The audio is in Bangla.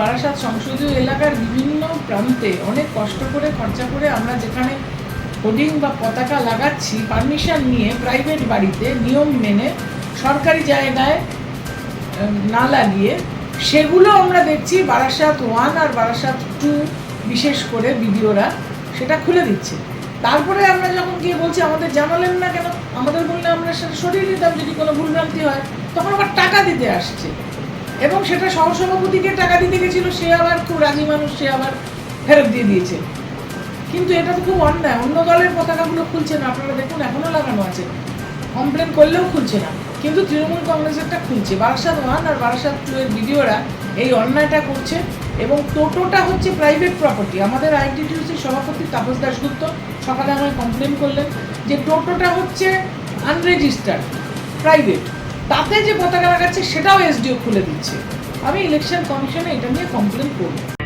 বারাসাত সংসদীয় এলাকার বিভিন্ন প্রান্তে অনেক কষ্ট করে, খরচা করে আমরা যেখানে হোর্ডিং বা পতাকা লাগাচ্ছি, পারমিশন নিয়ে প্রাইভেট বাড়িতে নিয়ম মেনে সরকারি জায়গায় না লাগিয়ে সেগুলো আমরা দেখছি বারাসাত ওয়ান আর বারাসাত টু বিশেষ করে বিডিওরা সেটা খুলে দিচ্ছে। তারপরে আমরা যখন গিয়ে বলছি আমাদের জানালেন না কেন? আমাদের বললে আমরা সেটা সরিয়ে দিতাম যদি কোনো ভুলভ্রান্তি হয়, তখন আবার টাকা দিতে আসছে। এবং সেটা সহসভাপতিকে টাকা দিতে গেছিল, সে আবার খুব রাজি মানুষ, সে আবার ফেরত দিয়ে দিয়েছে। কিন্তু এটা তো খুব অন্যায়, অন্য দলের পতাকাগুলো খুলছে না, আপনারা দেখুন, এখনও লাগানো আছে। কমপ্লেন করলেও খুলছে না, কিন্তু তৃণমূল কংগ্রেসেরটা খুলছে। বারাসাত ওয়ান আর বারাসাত টু এর ভিডিওরা এই অন্যায়টা করছে এবং টোটোটা হচ্ছে প্রাইভেট প্রপার্টি। আমাদের আইটিটিউসির সভাপতি তাপস দাশগুপ্ত সকালে আমায় কমপ্লেন করলেন যে টোটোটা হচ্ছে আনরেজিস্টার্ড প্রাইভেট তাতে যে পতাকা লাগাচ্ছে, সেটাও এসডিও খুলে দিচ্ছে। আমি ইলেকশন কমিশনে এটা নিয়ে কমপ্লেন করব।